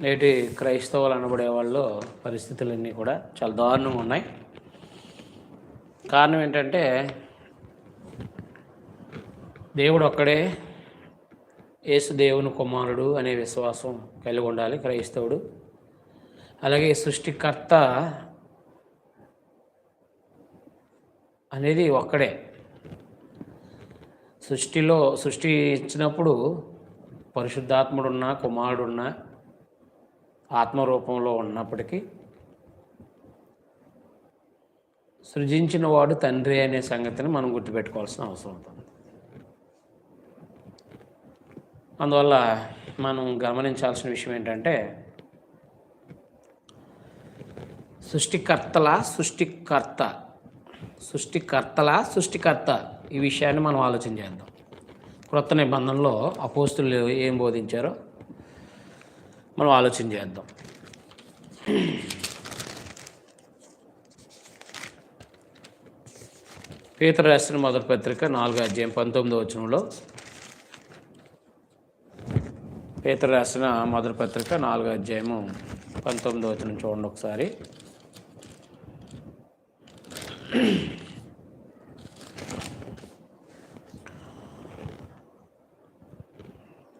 నేటి క్రైస్తవులు అనబడే వాళ్ళు పరిస్థితులన్నీ కూడా చాలా దారుణంగా ఉన్నాయి. కారణం ఏంటంటే దేవుడు ఒక్కడే యేసు దేవుని కుమారుడు అనే విశ్వాసం కలిగి ఉండాలి క్రైస్తవుడు. అలాగే సృష్టికర్త అనేది ఒక్కడే. సృష్టిలో సృష్టి ఇచ్చినప్పుడు పరిశుద్ధాత్ముడున్నా కుమారుడున్నా ఆత్మరూపంలో ఉన్నప్పటికీ సృజించిన వాడు తండ్రి అనే సంగతిని మనం గుర్తుపెట్టుకోవాల్సిన అవసరం ఉంటుంది. అందువల్ల మనం గమనించాల్సిన విషయం ఏంటంటే సృష్టికర్తల సృష్టికర్త సృష్టికర్తల సృష్టికర్త ఈ విషయాన్ని మనం ఆలోచన చేద్దాం. క్రొత్త నిబంధనలో అపోస్తులు ఏం బోధించారో మనం ఆలోచన చేద్దాం. పీతర రాసిన మొదటి పత్రిక నాలుగో అధ్యాయం పంతొమ్మిదో వచనంలో. పీతర రాసిన మొదటి పత్రిక నాలుగో అధ్యాయము పంతొమ్మిదో వచనం చూడండి ఒకసారి.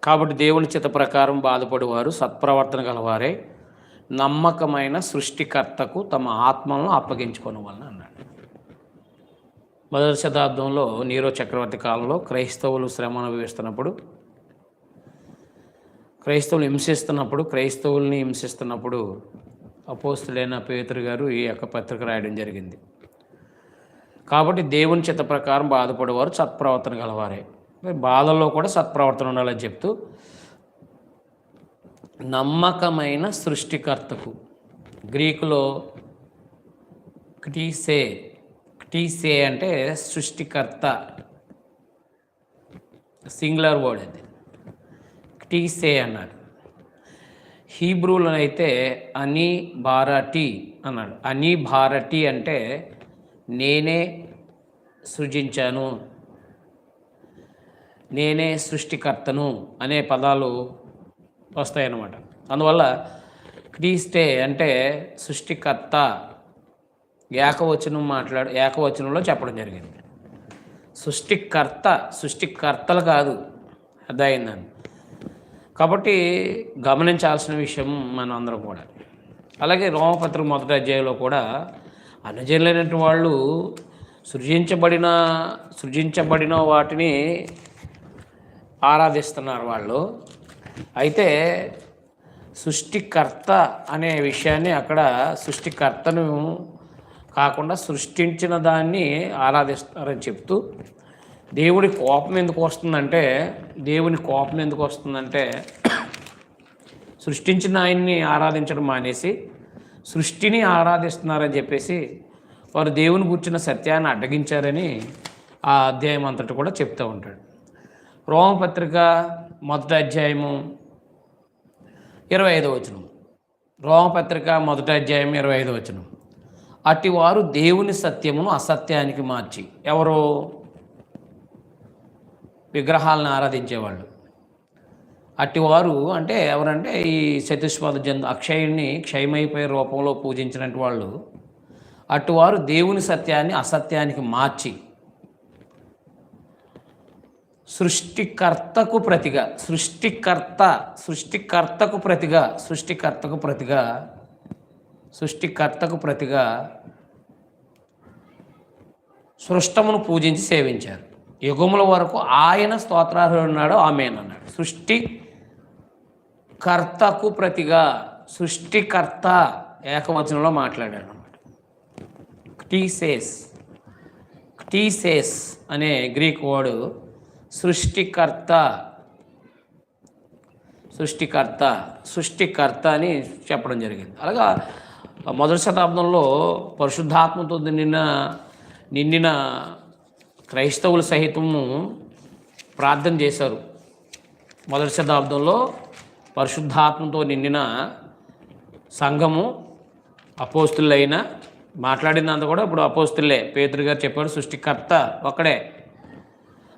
కాబట్టి దేవుని చిత ప్రకారం బాధపడేవారు సత్ప్రవర్తన గలవారే. నమ్మకమైన సృష్టికర్తకు తమ ఆత్మలను అప్పగించుకోవడం వలన అన్నాడు. మొదటి శతాబ్దంలో నీరో చక్రవర్తి కాలంలో క్రైస్తవులు శ్రమ అనుభవిస్తున్నప్పుడు క్రైస్తవులు హింసిస్తున్నప్పుడు క్రైస్తవుల్ని హింసిస్తున్నప్పుడు అపోస్తులైన పేతురు గారు ఈ యొక్క పత్రిక రాయడం జరిగింది. కాబట్టి దేవుని చిత్త ప్రకారం బాధపడేవారు సత్ప్రవర్తన గలవారే. బాధల్లో కూడా సత్ప్రవర్తన ఉండాలని చెప్తూ నమ్మకమైన సృష్టికర్తకు గ్రీకులో క్టీసే క్టీసే అంటే సృష్టికర్త సింగులర్ వర్డ్ అది. క్టీసే అన్నాడు. హీబ్రూలో అయితే అని భారటి అన్నాడు. అని భారటి అంటే నేనే సృజించాను. నేనే సృష్టికర్తను అనే పదాలు వస్తాయన్నమాట. అందువల్ల క్రీస్తే అంటే సృష్టికర్త. ఏకవచనం మాట్లాడు ఏకవచనంలో చెప్పడం జరిగింది. సృష్టికర్త సృష్టికర్తలు కాదు. అర్థమైందని కాబట్టి గమనించాల్సిన విషయం మనం అందరం కూడా. అలాగే రోమపత్రిక మొదటి అధ్యాయంలో కూడా అనుజనులైనటువంటి వాళ్ళు సృజించబడిన సృజించబడిన వాటిని ఆరాధిస్తున్నారు వాళ్ళు. అయితే సృష్టికర్త అనే విషయాన్ని అక్కడ సృష్టికర్తను కాకుండా సృష్టించిన దాన్ని ఆరాధిస్తారని చెప్తూ దేవుడి కోపం ఎందుకు వస్తుందంటే దేవుని కోపం ఎందుకు వస్తుందంటే సృష్టించిన ఆయన్ని ఆరాధించడం మానేసి సృష్టిని ఆరాధిస్తున్నారని చెప్పేసి వారు దేవుని కూర్చున్న సత్యాన్ని అడ్డగించారని ఆ అధ్యాయం అంతటి కూడా చెప్తూ ఉంటాడు. రోమపత్రిక మొదటి అధ్యాయము ఇరవై ఐదో వచనం రోమపత్రిక మొదటి అధ్యాయం ఇరవై ఐదో వచనం అట్టి వారు దేవుని సత్యమును అసత్యానికి మార్చి ఎవరో? విగ్రహాలను ఆరాధించేవాళ్ళు. అట్టివారు అంటే ఎవరంటే ఈ చతుష్పద జంతు అక్షయుణ్ణి క్షయమైపోయే రూపంలో పూజించినట్టు వాళ్ళు. అటువారు దేవుని సత్యాన్ని అసత్యానికి మార్చి సృష్టికర్తకు ప్రతిగా సృష్టికర్త సృష్టికర్తకు ప్రతిగా సృష్టికర్తకు ప్రతిగా సృష్టికర్తకు ప్రతిగా సృష్టమును పూజించి సేవించారు. యుగముల వరకు ఆయన స్తోత్రార్హుడున్నాడు ఆమెన్ అన్నాడు. సృష్టి కర్తకు ప్రతిగా సృష్టికర్త ఏకవచనంలో మాట్లాడాడు అనమాట క్టీసేస్ క్టీసేస్ అనే గ్రీక్ వర్డ్ సృష్టికర్త. సృష్టికర్త. సృష్టికర్త అని చెప్పడం జరిగింది. అలాగా మొదటి శతాబ్దంలో పరిశుద్ధాత్మతో నిన్న నిండిన క్రైస్తవులు సహితము ప్రార్థన చేశారు. మొదటి శతాబ్దంలో పరిశుద్ధాత్మతో నిండిన సంఘము అపోస్తులైన మాట్లాడిందంతా కూడా ఇప్పుడు అపోస్తులే. పేతురు గారు చెప్పాడు సృష్టికర్త ఒక్కడే.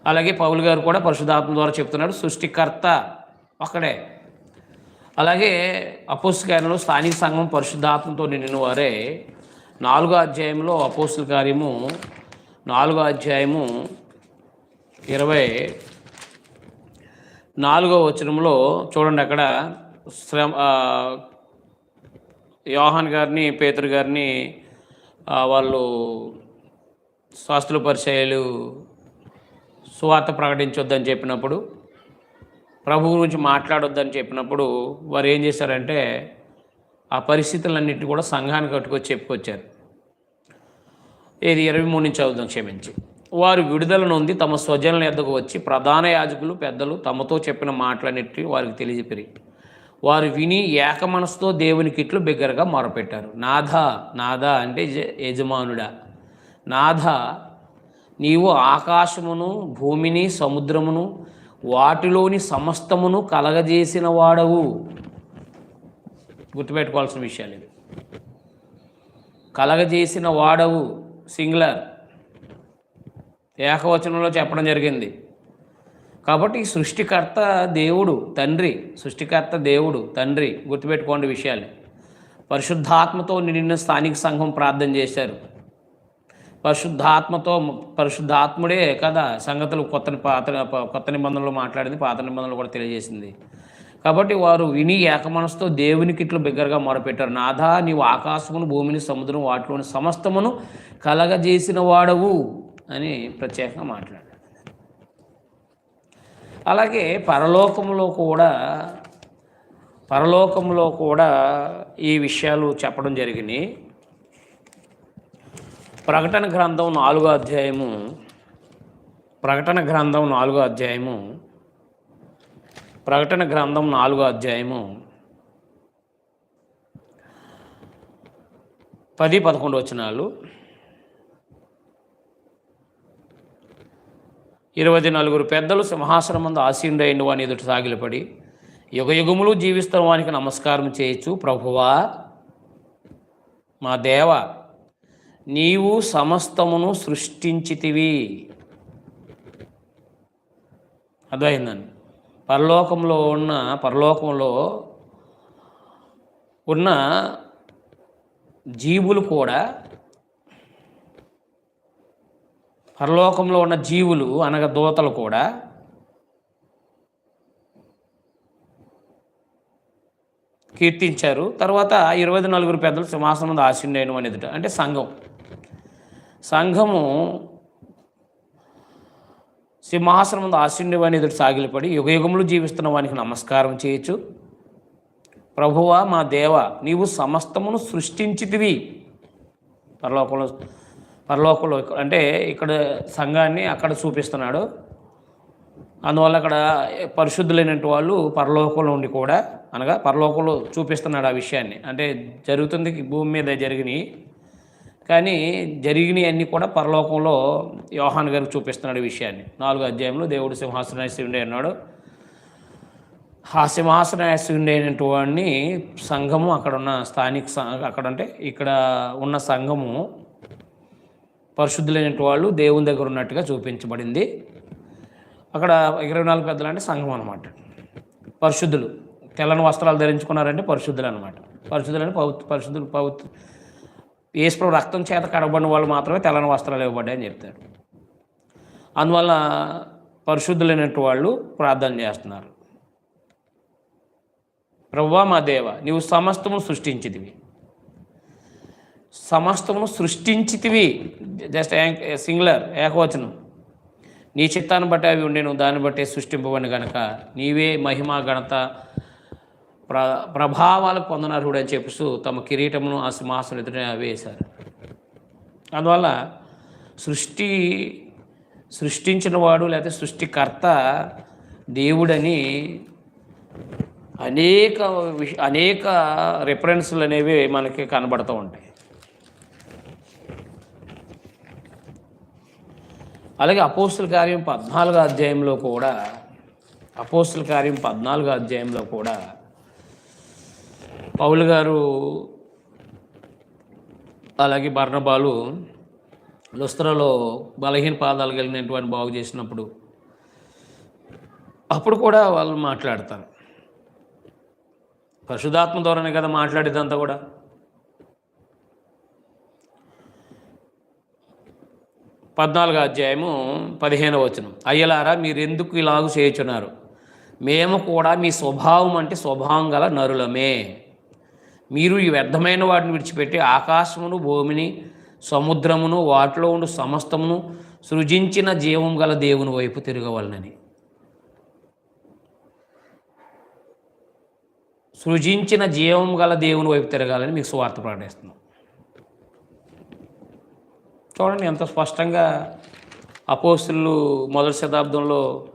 అలాగే పౌలు గారు కూడా పరిశుధాత్మ ద్వారా చెప్తున్నాడు సృష్టికర్త ఒక్కడే. అలాగే అపోస్తుకార్యంలో స్థానిక సంఘం పరిశుద్ధాత్మతో నిండిన వారే. నాలుగో అధ్యాయంలో అపోస్తుల కార్యము నాలుగో అధ్యాయము ఇరవై నాలుగో వచనంలో చూడండి అక్కడ శ్రమ యోహాన్ గారిని పేతురు గారిని వాళ్ళు స్వాస్థుల పరిచయాలు సువార్త ప్రకటించొద్దని చెప్పినప్పుడు ప్రభు గురించి మాట్లాడొద్దని చెప్పినప్పుడు వారు ఏం చేశారంటే ఆ పరిస్థితులన్నింటినీ కూడా సంఘానికి కట్టుకొచ్చి చెప్పుకొచ్చారు. ఏది ఇరవై మూడు నుంచి చదువుదాం క్షమించి. వారు విడుదల నొంది తమ స్వజనుల ఎద్దకు వచ్చి ప్రధాన యాజకులు పెద్దలు తమతో చెప్పిన మాటలన్నిటి వారికి తెలియజెప్పిరి. వారు విని ఏక మనసుతో దేవునికి ఇట్లు బిగ్గరగా మొరపెట్టారు. నాథ నాథ అంటే యజమానుడా. నాథ నీవు ఆకాశమును భూమిని సముద్రమును వాటిలోని సమస్తమును కలగజేసిన వాడవు. గుర్తుపెట్టుకోవాల్సిన విషయాలు ఇవి. కలగజేసిన వాడవు సింగులర్. ఏకవచనంలో చెప్పడం జరిగింది. కాబట్టి సృష్టికర్త దేవుడు తండ్రి సృష్టికర్త దేవుడు తండ్రి గుర్తుపెట్టుకోండి విషయాలు. పరిశుద్ధాత్మతో నిండిన స్థానిక సంఘం ప్రార్థన చేశారు. పరిశుద్ధాత్మతో పరిశుద్ధాత్ముడే కదా సంగతులు కొత్త పాత కొత్త నిబంధనలు మాట్లాడింది పాత నిబంధనలు కూడా తెలియజేసింది. కాబట్టి వారు విని ఏకమనసుతో దేవునికి ఇట్లు బిగ్గరగా మొరపెట్టారు. నాథా నీవు ఆకాశమును భూమిని సముద్రం వాటిలోని సమస్తమును కలగజేసిన వాడవు అని ప్రత్యేకంగా మాట్లాడారు. అలాగే పరలోకంలో కూడా పరలోకంలో కూడా ఈ విషయాలు చెప్పడం జరిగినాయి ప్రకటన గ్రంథం నాలుగో అధ్యాయము. ప్రకటన గ్రంథం నాలుగో అధ్యాయము. ప్రకటన గ్రంథం నాలుగో అధ్యాయము. పది పదకొండు వచనాలు. ఇరవై నలుగురు పెద్దలు సింహాసనం ముందు ఆసీనుడైన వాని ఎదుట సాగిలపడి యుగ యుగములు జీవిస్తున్న వానికి నమస్కారం చేయొచ్చు ప్రభువా మా దేవ నీవు సమస్తమును సృష్టించితివి. అర్థమైందండి. పరలోకంలో ఉన్న పరలోకంలో ఉన్న జీవులు కూడా పరలోకంలో ఉన్న జీవులు అనగా దూతలు కూడా కీర్తించారు. తర్వాత ఇరవై నలుగురు పెద్దలు సింహాసనం ముందు ఆశీనుడైన అంటే సంఘం. సంఘము సింహాసనం ముందు ఎదుటి సాగిలిపడి ఎదుట యుగయుగములు జీవిస్తున్న వానికి నమస్కారం చేయొచ్చు ప్రభువా మా దేవ నీవు సమస్తమును సృష్టించితివి. పరలోకంలో పరలోకంలో అంటే ఇక్కడ సంఘాన్ని అక్కడ చూపిస్తున్నాడు. అందువల్ల అక్కడ పరిశుద్ధులైనటువంటి వాళ్ళు పరలోకంలో ఉండి కూడా అనగా పరలోకంలో చూపిస్తున్నాడు ఆ విషయాన్ని. అంటే జరుగుతుంది భూమి మీద జరిగినాయి కానీ జరిగినవి అన్నీ కూడా పరలోకంలో యోహాన్ గారికి చూపిస్తున్నాడు ఈ విషయాన్ని. నాలుగు అధ్యాయంలో దేవుడు సింహాసనాశివుడే అన్నాడు ఆ సింహాసనాశివుడే అయినటువంటి వాడిని సంఘము అక్కడ ఉన్న స్థానిక స- అక్కడ అంటే ఇక్కడ ఉన్న సంఘము పరిశుద్ధులైనటువంటి వాళ్ళు దేవుని దగ్గర ఉన్నట్టుగా చూపించబడింది. అక్కడ ఇరవై నాలుగు పెద్దలు అంటే సంఘం అనమాట పరిశుద్ధులు. తెల్లని వస్త్రాలు ధరించుకున్నారంటే పరిశుద్ధులు అనమాట పరిశుద్ధులు అంటే పవిత్ర పరిశుద్ధులు పవిత్ర యేసుప్రభు రక్తం చేత కడబడిన వాళ్ళు మాత్రమే తెల్లని వస్త్రాలు ఇవ్వబడ్డాయని చెప్తారు అందువల్ల పరిశుద్ధులైనట్టు వాళ్ళు ప్రార్థన చేస్తున్నారు. ప్రభువా మా దేవ నీవు సమస్తము సృష్టించితివి. సమస్తము సృష్టించితివి. జస్ట్ సింగులర్ ఏకవచనం. నీ చిత్తాన్ని బట్టి అవి ఉండేను దాన్ని బట్టి సృష్టింపబడి గనక నీవే మహిమ ఘనత ప్ర ప్రభావాలకు పొందనర్హుడు అని చెప్పిస్తూ తమ కిరీటమును ఆ సింహాసనం ఎదుట వేశారు. అందువల్ల సృష్టి సృష్టించినవాడు లేకపోతే సృష్టికర్త దేవుడని అనేక విష అనేక రిఫరెన్స్లు అనేవి మనకి కనబడుతూ ఉంటాయి. అలాగే అపోస్తుల కార్యం పద్నాలుగో అధ్యాయంలో కూడా అపోస్తుల కార్యం పద్నాలుగో అధ్యాయంలో కూడా పౌలు గారు అలాగే బర్ణబాలు లుస్త్రలో బలహీన పాదాలు కలిగినటువంటి బాగు చేసినప్పుడు అప్పుడు కూడా వాళ్ళు మాట్లాడతారు. పరిశుధాత్మ ద్వారానే కదా మాట్లాడేదంతా కూడా. పద్నాలుగో అధ్యాయము పదిహేను వచనం. అయ్యలారా మీరు ఎందుకు ఇలాగ చేయుచున్నారు? మేము కూడా మీ స్వభావం అంటే స్వభావం గల నరులమే. మీరు ఈ వ్యర్థమైన వాటిని విడిచిపెట్టి ఆకాశమును భూమిని సముద్రమును వాటిలో ఉండు సమస్తమును సృజించిన జీవం గల దేవుని వైపు తిరగవలనని. సృజించిన జీవం గల దేవుని వైపు తిరగాలని మీకు స్వార్థ ప్రకటిస్తున్నాం చూడండి ఎంత స్పష్టంగా అపోస్తులు మొదటి శతాబ్దంలో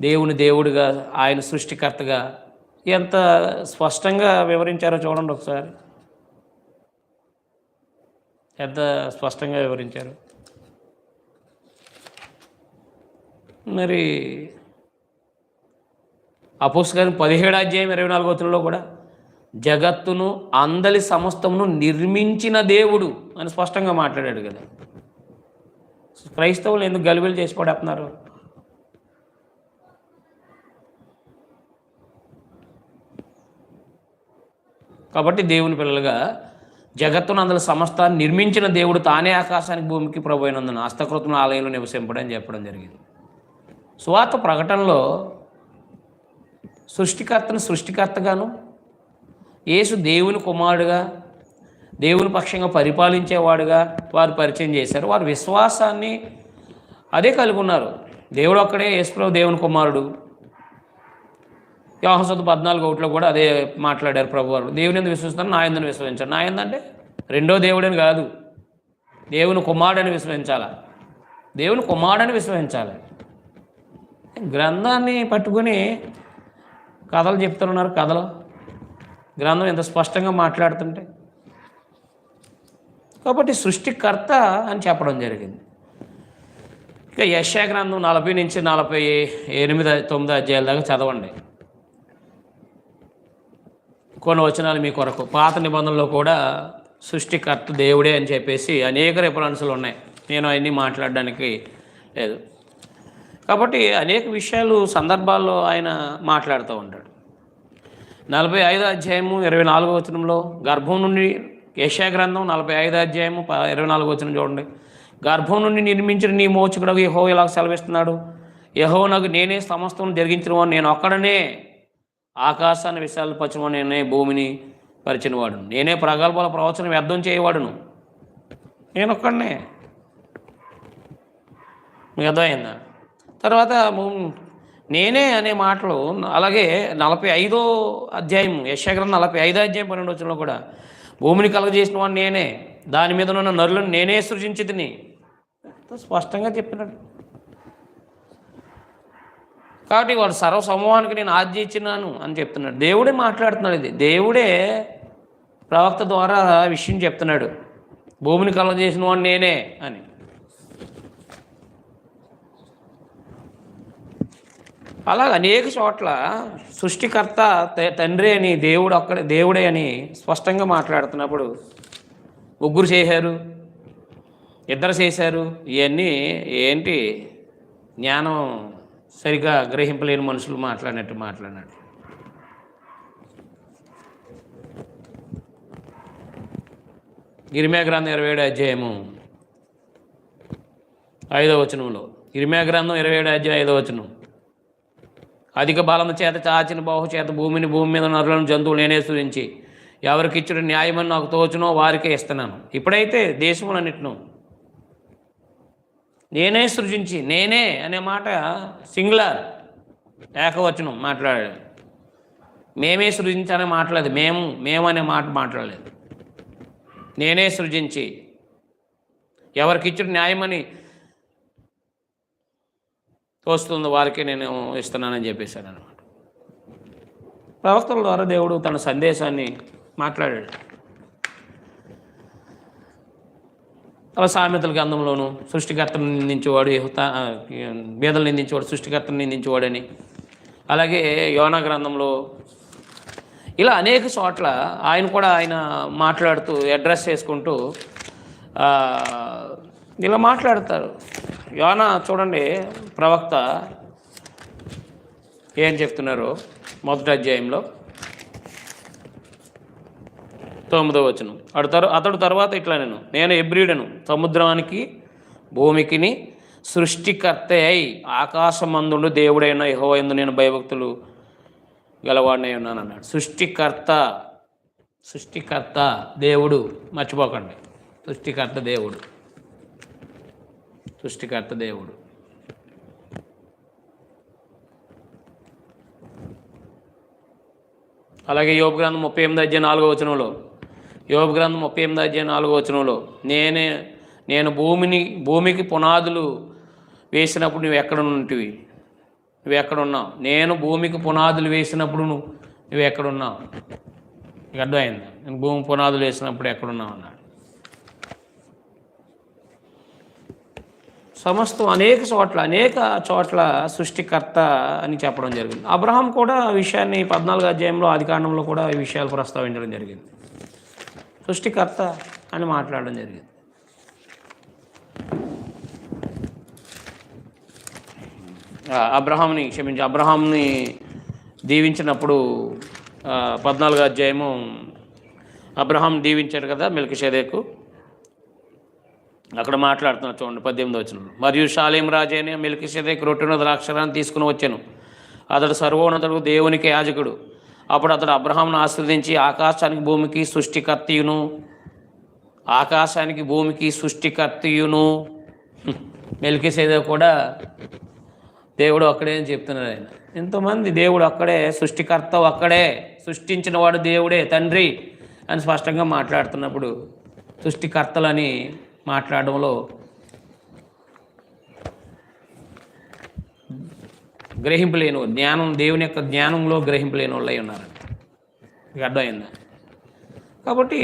దేవుని దేవుడిగా ఆయన సృష్టికర్తగా ఎంత స్పష్టంగా వివరించారో చూడండి ఒకసారి. ఎంత స్పష్టంగా వివరించారు? మరి అపోస్ పదిహేడు అధ్యాయం ఇరవై నాలుగో వచనంలో కూడా జగత్తును అందలి సమస్తమును నిర్మించిన దేవుడు అని స్పష్టంగా మాట్లాడాడు కదా. క్రైస్తవులు ఎందుకు గలిబిలు చేసి పడేస్తున్నారు? కాబట్టి దేవుని పిల్లలుగా జగత్తును అందులో సమస్తాన్ని నిర్మించిన దేవుడు తానే ఆకాశానికి భూమికి ప్రభు అయినందున హస్తకృతం ఆలయంలో నివసింపడని చెప్పడం జరిగింది. స్వాత ప్రకటనలో సృష్టికర్తను సృష్టికర్తగాను యేసు దేవుని కుమారుడుగా దేవుని పక్షంగా పరిపాలించేవాడుగా వారు పరిచయం చేశారు. వారు విశ్వాసాన్ని అదే కలిగి ఉన్నారు. దేవుడు ఒక్కడే యేసుప్రభు దేవుని కుమారుడు. యోహసత్ పద్నాలుగు ఒకటిలో కూడా అదే మాట్లాడారు ప్రభువారు. దేవుని ఎందుకు విశ్వసిస్తాను నా ఎందుకు విశ్వసించాను నా ఏందంటే రెండో దేవుడని కాదు. దేవుని కుమారుడని విశ్వసించాలా? దేవుని కుమారుడని విశ్వసించాలి? గ్రంథాన్ని పట్టుకొని కథలు చెప్తున్నారు కథలు. గ్రంథం ఎంత స్పష్టంగా మాట్లాడుతుంటే. కాబట్టి సృష్టికర్త అని చెప్పడం జరిగింది. ఇక యశా గ్రంథం నలభై నుంచి నలభై ఎనిమిది తొమ్మిది అధ్యాయాల దాకా చదవండి. కొన్ని వచనాలు మీ కొరకు. పాత నిబంధనలో కూడా సృష్టికర్త దేవుడే అని చెప్పేసి అనేక రెఫరెన్సులు ఉన్నాయి. నేను అవన్నీ మాట్లాడడానికి లేదు. కాబట్టి అనేక విషయాలు సందర్భాల్లో ఆయన మాట్లాడుతూ ఉంటాడు. నలభై ఐదో అధ్యాయము ఇరవై నాలుగో వచనంలో గర్భం నుండి యశా గ్రంథం నలభై ఐదో అధ్యాయము ప- ఇరవై నాలుగో వచనం చూడండి. గర్భం నుండి నిర్మించిన నీ మోచుకుడు యహో ఇలా సెలవిస్తున్నాడు? యహో నాకు నేనే సమస్తం జరిగించిన నేను ఒక్కడనే ఆకాశాన్ని విశాల పచ్చిన నేనే భూమిని పరిచినవాడు నేనే ప్రగల్భాల ప్రవచనం వ్యర్థం చేయవాడును. నేను ఒక్కడనే మీకు అర్థమైందా? తర్వాత నేనే అనే మాటలు అలాగే నలభై ఐదో అధ్యాయం యశాగ్రంథం నలభై ఐదో అధ్యాయం పన్నెండు వచ్చిన కూడా భూమిని కలగజేసిన వాడు నేనే. దాని మీద ఉన్న నరులను నేనే సృజించి తిని. స్పష్టంగా చెప్పినాడు కాబట్టి వాడు సర్వ సమూహానికి నేను ఆజ్ఞ ఇచ్చినాను అని చెప్తున్నాడు. దేవుడే మాట్లాడుతున్నాడు ఇది. దేవుడే ప్రవక్త ద్వారా విషయం చెప్తున్నాడు. భూమిని కలగజేసిన వాడు నేనే అని. అలా అనేక చోట్ల సృష్టికర్త తండ్రి అని దేవుడు అక్కడ దేవుడే అని స్పష్టంగా మాట్లాడుతున్నప్పుడు ముగ్గురు చేశారు ఇద్దరు చేశారు ఇవన్నీ ఏంటి జ్ఞానం సరిగా గ్రహింపలేని మనుషులు మాట్లాడినట్టు మాట్లాడినాడు ఇరిమే గ్రంథం ఇరవై ఏడు అధ్యాయము ఐదో వచనంలో. ఇరిమే గ్రంథం ఇరవై ఏడు అధ్యాయం ఐదో వచనం. అధిక బలము చేత చాచిన బాహు చేత భూమిని భూమి మీద నరులను జంతువులు నేనే సూచించి ఎవరికి ఇచ్చిన న్యాయమని నాకు తోచునో వారికే ఇస్తున్నాను. ఇప్పుడైతే దేశములన్నిటిను నేనే సృజించి నేనే అనే మాట సింగులర్ ఏకవచనం మాట్లాడాడు మేమే సృజించాలని మాట్లాడలేదు మేము మేము అనే మాట మాట్లాడలేదు. నేనే సృజించి ఎవరికి ఇచ్చిన న్యాయమని తోస్తుంది వారికి నేను ఇస్తున్నానని చెప్పేశాను అనమాట ప్రవక్తల ద్వారా దేవుడు తన సందేశాన్ని మాట్లాడాడు. అలా సామెతల గ్రంథంలోను సృష్టికర్తను నిందించేవాడు యెహోతా- ఆ, బీదలు నిందించేవాడు సృష్టికర్తను నిందించేవాడని. అలాగే యోనా గ్రంథంలో ఇలా అనేక చోట్ల ఆయన కూడా ఆయన మాట్లాడుతూ అడ్రస్ చేసుకుంటూ ఇలా మాట్లాడతారు. యోనా చూడండి ప్రవక్త ఏం చెప్తున్నారు మొదటి అధ్యాయంలో. తొమ్మిదో వచనం. అడు తరు అతడు తర్వాత ఇట్లా నేను నేను ఎబ్రిడను సముద్రానికి భూమికిని సృష్టికర్త అయి ఆకాశమందుడు దేవుడైన యెహోవా నేను భయభక్తులు గలవాడినై ఉన్నాను అన్నాడు సృష్టికర్త సృష్టికర్త దేవుడు మర్చిపోకండి. సృష్టికర్త దేవుడు. సృష్టికర్త దేవుడు. అలాగే యోగ గ్రంథం ముప్పై ఎనిమిది అధ్యాయ నాలుగో వచనంలో యోగ గ్రంథం ముప్పై ఎనిమిది అధ్యాయ నాలుగో వచనంలో నేనే నేను భూమిని భూమికి పునాదులు వేసినప్పుడు నువ్వు ఎక్కడ ఉంటివి నువ్వు ఎక్కడున్నావు నేను భూమికి పునాదులు వేసినప్పుడు నువ్వు నువ్వు ఎక్కడున్నావు నీకు అర్థమైంది? నేను భూమి పునాదులు వేసినప్పుడు ఎక్కడున్నావు అన్నాడు. సమస్తం అనేక చోట్ల అనేక చోట్ల సృష్టికర్త అని చెప్పడం జరిగింది. అబ్రహాం కూడా ఆ విషయాన్ని పద్నాలుగు అధ్యాయంలో ఆదికాండంలో కూడా ఈ విషయాలు ప్రస్తావించడం జరిగింది. సృష్టికర్త అని మాట్లాడడం జరిగింది. అబ్రహాంని క్షమించి అబ్రహాంని దీవించినప్పుడు పద్నాలుగో అధ్యాయము అబ్రహాం దీవించాడు కదా మిల్కిషేదేకు? అక్కడ మాట్లాడుతున్నా చూడండి పద్దెనిమిది వచ్చిన మరియు షాలేం రాజైన మిల్కిషేదేకు రొట్టెను ద్రాక్షరాన్ని తీసుకుని వచ్చాను. అతడు సర్వోన్నతుడు దేవునికి యాజకుడు. అప్పుడు అతడు అబ్రహాంను ఆశ్రదించి ఆకాశానికి భూమికి సృష్టికర్తయును. ఆకాశానికి భూమికి సృష్టికర్తయును. మెలికేసేదో కూడా దేవుడు అక్కడే అని చెప్తున్నారు ఆయన. ఎంతోమంది దేవుడు అక్కడే సృష్టికర్త అక్కడే సృష్టించిన వాడు దేవుడే తండ్రి అని స్పష్టంగా మాట్లాడుతున్నప్పుడు సృష్టికర్తలని మాట్లాడడంలో గ్రహింపలేను జ్ఞానం దేవుని యొక్క జ్ఞానంలో గ్రహింపలేని వాళ్ళు అయి ఉన్నారు. మీకు అర్థమైందా? కాబట్టి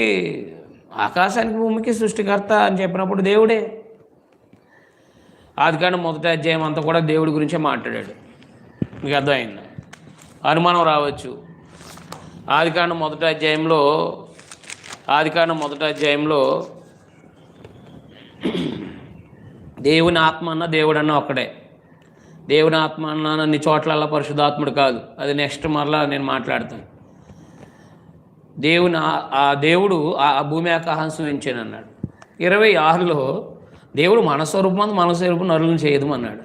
ఆకాశానికి భూమికి సృష్టికర్త అని చెప్పినప్పుడు దేవుడే. ఆదికాండం మొదటి అధ్యాయం అంతా కూడా దేవుడి గురించే మాట్లాడాడు. మీకు అర్థమైందా? అనుమానం రావచ్చు. ఆదికాండం మొదటి అధ్యాయంలో ఆదికాండం మొదటి అధ్యాయంలో దేవుని ఆత్మ అన్న దేవుడన్న ఒక్కడే. దేవుని ఆత్మ అన్న అన్ని చోట్లల్లా పరిశుధాత్ముడు కాదు. అది నెక్స్ట్ మరలా నేను మాట్లాడతాను. దేవుని ఆ- దేవుడు ఆ భూమి ఆకాశం ఉంచాను అన్నాడు. ఇరవై ఆరులో దేవుడు మనస్వరూపం స్వరూపం నరులను చేయదు అన్నాడు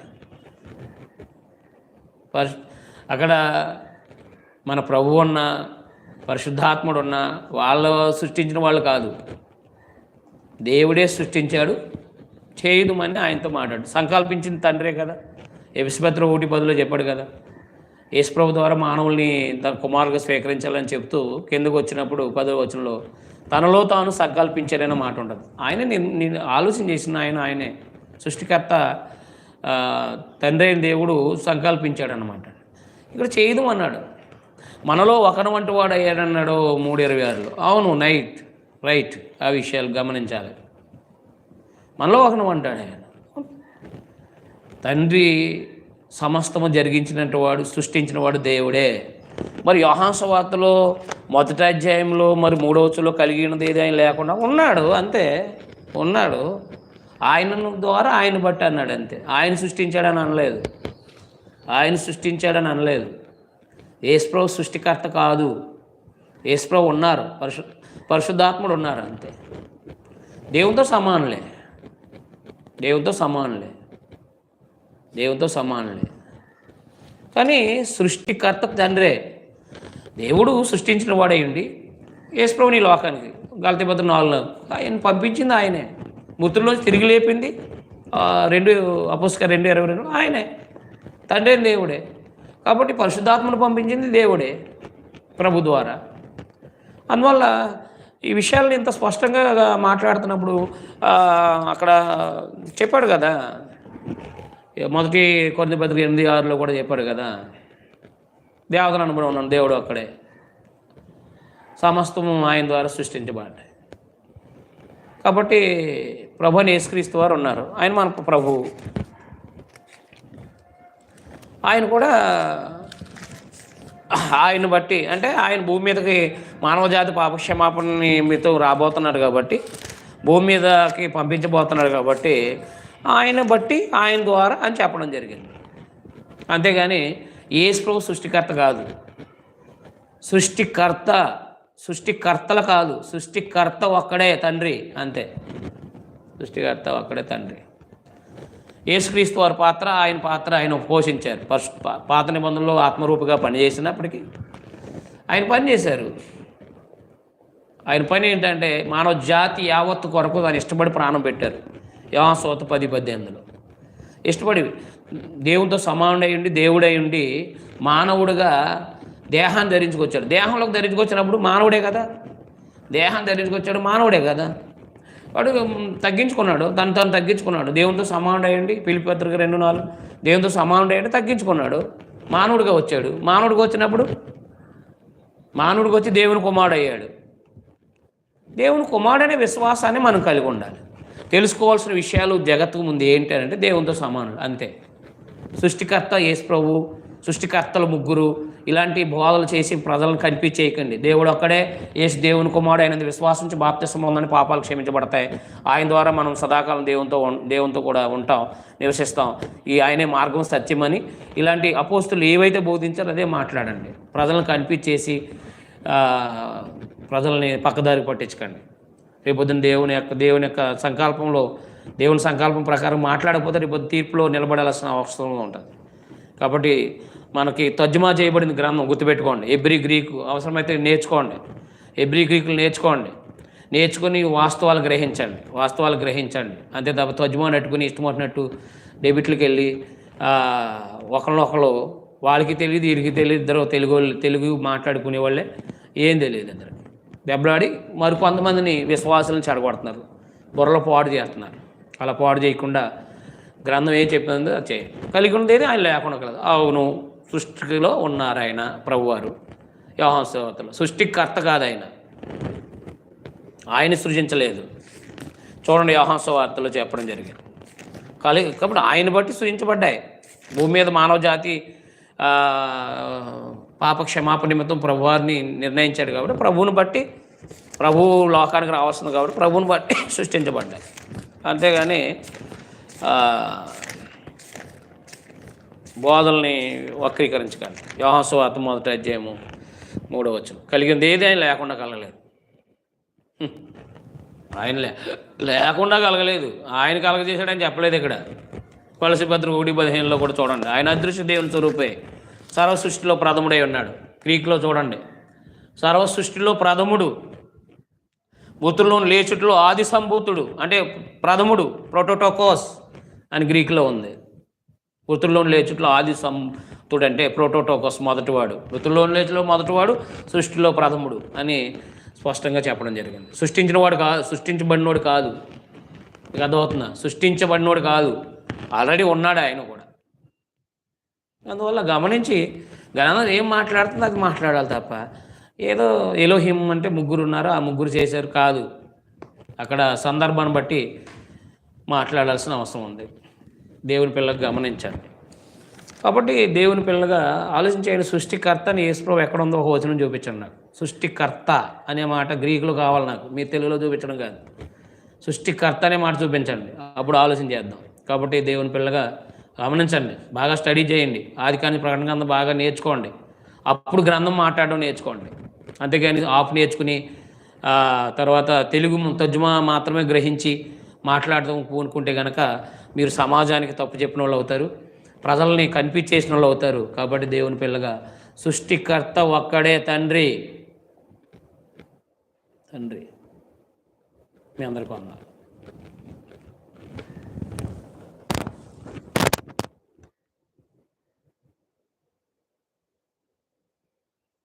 పరి అక్కడ మన ప్రభు ఉన్న పరిశుద్ధాత్ముడు ఉన్న వాళ్ళు సృష్టించిన వాళ్ళు కాదు. దేవుడే సృష్టించాడు. చేయదుమని ఆయనతో మాట్లాడు. సంకల్పించిన తండ్రే కదా. ఎపిస్పత్ర ఒకటి పదిలో చెప్పాడు కదా. యేసుప్రభు ద్వారా మానవుల్ని తన కుమారుగా స్వీకరించాలని చెప్తూ కిందకు వచ్చినప్పుడు పదో వచనంలో తనలో తాను సంకల్పించారనే మాట ఉండదు ఆయన నేను నేను ఆలోచన చేసిన ఆయన ఆయనే. సృష్టికర్త తండ్రి అయిన దేవుడు సంకల్పించాడనమాట ఇక్కడ చేయదు అన్నాడు. మనలో ఒకన వంటి వాడు అయ్యాడన్నాడు మూడు ఇరవై ఆరులో. అవును నైట్. రైట్. ఆ విషయాలు గమనించాలి. మనలో ఒకన అంటాడు ఆయన. తండ్రి సమస్తము జరిగించినట్టు వాడు సృష్టించిన వాడు దేవుడే. మరి యోహాంస వార్తలో మొదటి అధ్యాయంలో మరి మూడవచ్చులో కలిగినది ఏదైనా లేకుండా ఉన్నాడు అంతే. ఉన్నాడు. ఆయన ద్వారా ఆయన బట్టి అన్నాడు అంతే. ఆయన సృష్టించాడని అనలేదు. ఆయన సృష్టించాడని అనలేదు. ఏసుప్రభు సృష్టికర్త కాదు. ఏసుప్రభు ఉన్నారు. పరిశు పరిశుద్ధాత్ముడు ఉన్నారు అంతే. దేవునితో సమానులే. దేవునితో సమానులే. దేవునితో సమానులే కానీ సృష్టికర్త తండ్రే దేవుడు సృష్టించిన వాడేయండి యేసుప్రభుని ఈ లోకానికి గలతిపత్ర నాలుగు ఆయన పంపించింది ఆయనే. మృతుల్లో తిరిగి లేపింది రెండు అపుస్క రెండు ఇరవై రెండు ఆయనే. తండ్రి దేవుడే. కాబట్టి పరిశుద్ధాత్మను పంపించింది దేవుడే ప్రభు ద్వారా. అందువల్ల ఈ విషయాలను ఇంత స్పష్టంగా మాట్లాడుతున్నప్పుడు అక్కడ చెప్పాడు కదా మొదటి కొన్ని పత్రిక ఎనిమిది ఆరులో కూడా చెప్పాడు కదా. దేవతను అనుభవం ఉన్నాను దేవుడు అక్కడే. సమస్తము ఆయన ద్వారా సృష్టించబడ్డాయి. కాబట్టి ప్రభు అని యేసుక్రీస్తు వారు ఉన్నారు. ఆయన మన ప్రభు. ఆయన కూడా ఆయన బట్టి అంటే ఆయన భూమి మీదకి మానవజాతి పాపక్షమాపణ మీతో రాబోతున్నాడు కాబట్టి భూమి మీదకి పంపించబోతున్నాడు కాబట్టి ఆయన బట్టి ఆయన ద్వారా అని చెప్పడం జరిగింది. అంతేగాని ఏసు ప్రభు సృష్టికర్త కాదు. సృష్టికర్త సృష్టికర్తలు కాదు. సృష్టికర్త ఒక్కడే తండ్రి అంతే. సృష్టికర్త ఒక్కడే తండ్రి. యేసుక్రీస్తు వారి పాత్ర ఆయన పాత్ర ఆయన పోషించారు. ఫస్ట్ పాత నిబంధనలో ఆత్మరూపిగా పనిచేసినప్పటికీ ఆయన పని చేశారు. ఆయన పని ఏంటంటే మానవ జాతి యావత్తు కొరకు దాన్ని ఇష్టపడి ప్రాణం పెట్టారు. యోసోత పది పద్దెనిమిదిలో. ఇష్టపడి దేవునితో సమానుడై ఉండి దేవుడై ఉండి మానవుడిగా దేహాన్ని ధరించుకొచ్చాడు. దేహంలోకి ధరించుకొచ్చినప్పుడు మానవుడే కదా? దేహాన్ని ధరించుకొచ్చాడు మానవుడే కదా? వాడు తగ్గించుకున్నాడు తను తను తగ్గించుకున్నాడు. దేవునితో సమానుడయ్యండి పిలిపత్రిక రెండు నాలుగు దేవునితో సమానుడయ్యండి తగ్గించుకున్నాడు. మానవుడిగా వచ్చాడు. మానవుడికి వచ్చినప్పుడు? మానవుడికి వచ్చి దేవుని కుమారుడు అయ్యాడు దేవుని కుమారుడనే విశ్వాసాన్ని మనం కలిగి ఉండాలి. తెలుసుకోవాల్సిన విషయాలు జగత్తుకు ముందు ఏంటి అంటే దేవునితో సమానుడు అంతే. సృష్టికర్త యేసు ప్రభు సృష్టికర్తలు ముగ్గురు ఇలాంటి బోధలు చేసి ప్రజలను కనిపించేయకండి దేవుడు ఒక్కడే యేసు దేవుని కుమారుడు అయినది విశ్వాసించి బాప్తిసం ఉందని పాపాలు క్షమించబడతాయి. ఆయన ద్వారా మనం సదాకాలం దేవునితో ఉం- దేవునితో కూడా ఉంటాం నివసిస్తాం. ఈ ఆయనే మార్గం సత్యమని ఇలాంటి అపోస్తులు ఏవైతే బోధించారో అదే మాట్లాడండి. ప్రజలను కనిపించేసి ప్రజల్ని పక్కదారి పట్టించకండి. రేపొద్దున దేవుని యొక్క దేవుని యొక్క సంకల్పంలో దేవుని సంకల్పం ప్రకారం మాట్లాడకపోతే రేపు తీర్పులో నిలబడాల్సిన అవసరం ఉంటుంది. కాబట్టి మనకి తర్జుమా చేయబడిన గ్రంథం గుర్తుపెట్టుకోండి. ఎబ్రి గ్రీకు అవసరమైతే నేర్చుకోండి. ఎబ్రి గ్రీకులు నేర్చుకోండి. నేర్చుకొని వాస్తవాలు గ్రహించండి. వాస్తవాలు గ్రహించండి. అంతే తప్ప తర్జుమా నెట్టుకుని ఇష్టం వచ్చినట్టు డెబిట్లకు వెళ్ళి ఒకరినొకరు వాళ్ళకి తెలియదు వీరికి తెలియదు ఇద్దరు తెలుగు వాళ్ళు తెలుగు మాట్లాడుకునే వాళ్ళే ఏం తెలియదు ఇద్దరికి దెబ్బలాడి మరి కొంతమందిని విశ్వాసాలను చెడగొడుతున్నారు. బుర్రలో పాడు చేస్తున్నారు. అలా పాడు చేయకుండా గ్రంథం ఏం చెప్పిందో అది చేయాలి కలిగి ఉండేది ఆయన లేకుండా కలదు అవును సృష్టిలో ఉన్నారు ఆయన ప్రభువారు యోహాన్సేవతలు సృష్టికర్త కాదు ఆయన. ఆయన సృజించలేదు. చూడండి యోహాన్స వార్తలు చెప్పడం జరిగింది. కలిగి కాబట్టి ఆయన బట్టి సృజించబడ్డాయి. భూమి మీద మానవ జాతి పాప క్షమాపణ నిమిత్తం ప్రభువారిని నిర్ణయించాడు కాబట్టి ప్రభువుని బట్టి ప్రభువు లోకానికి రావాల్సింది కాబట్టి ప్రభువుని బట్టి సృష్టించబడ్డాయి. అంతేగాని ఆ, బోధల్ని వక్రీకరించకండి. యోహాసువార్త మొదటి అధ్యాయము మూడో వచ్చిన కలిగింది ఏది ఆయన లేకుండా కలగలేదు. ఆయన లే లేకుండా కలగలేదు. ఆయన కలగజేశాడని చెప్పలేదు ఇక్కడ. తులసి పత్ర ఒకటి పదిహేనులో కూడా చూడండి. ఆయన అదృశ్య దేవుని స్వరూపే. సర్వ సృష్టిలో ప్రథముడై ఉన్నాడు. గ్రీక్లో చూడండి. సర్వ సృష్టిలో ప్రథముడు. మృతుల్లో లేచుట్లో ఆది సంభూతుడు అంటే ప్రథముడు ప్రోటోటోకోస్ అని గ్రీక్లో ఉంది. మృతుల్లో లేచుట్లో ఆది సంభూతుడు అంటే ప్రోటోటోకోస్ మొదటివాడు. మృతుల్లో లేచులో మొదటివాడు సృష్టిలో ప్రథముడు అని స్పష్టంగా చెప్పడం జరిగింది. సృష్టించినవాడు కాదు సృష్టించబడినోడు కాదు. మీకు అర్థమవుతుందా? సృష్టించబడినోడు కాదు. ఆల్రెడీ ఉన్నాడు ఆయన కూడా. అందువల్ల గమనించి గణన ఏం మాట్లాడుతుందో అది మాట్లాడాలి తప్ప ఏదో ఎలోహిం అంటే ముగ్గురు ఉన్నారు ఆ ముగ్గురు చేశారు కాదు. అక్కడ సందర్భాన్ని బట్టి మాట్లాడాల్సిన అవసరం ఉంది. దేవుని పిల్లలకు గమనించండి కాబట్టి దేవుని పిల్లగా ఆలోచించేయండి సృష్టికర్తని ఏసుప్రభు ఎక్కడ ఉందో ఒక వచనం చూపించండి నాకు. సృష్టికర్త అనే మాట గ్రీకులో కావాలి నాకు. మీ తెలుగులో చూపించడం కాదు. సృష్టికర్త అనే మాట చూపించండి. అప్పుడు ఆలోచన చేద్దాం. కాబట్టి దేవుని పిల్లగా గమనించండి బాగా స్టడీ చేయండి ఆదికాని ప్రకటన గ్రంథం బాగా నేర్చుకోండి. అప్పుడు గ్రంథం మాట్లాడడం నేర్చుకోండి. అంతేగాని ఆఫ్ నేర్చుకుని తర్వాత తెలుగు తర్జుమా మాత్రమే గ్రహించి మాట్లాడడం పూనుకుంటే కనుక మీరు సమాజానికి తప్పు చెప్పిన వాళ్ళు అవుతారు ప్రజల్ని కనిపించేసిన వాళ్ళు అవుతారు. కాబట్టి దేవుని పిల్లగా సృష్టికర్త ఒక్కడే తండ్రి. తండ్రి. మీ అందరికీ అన్నారు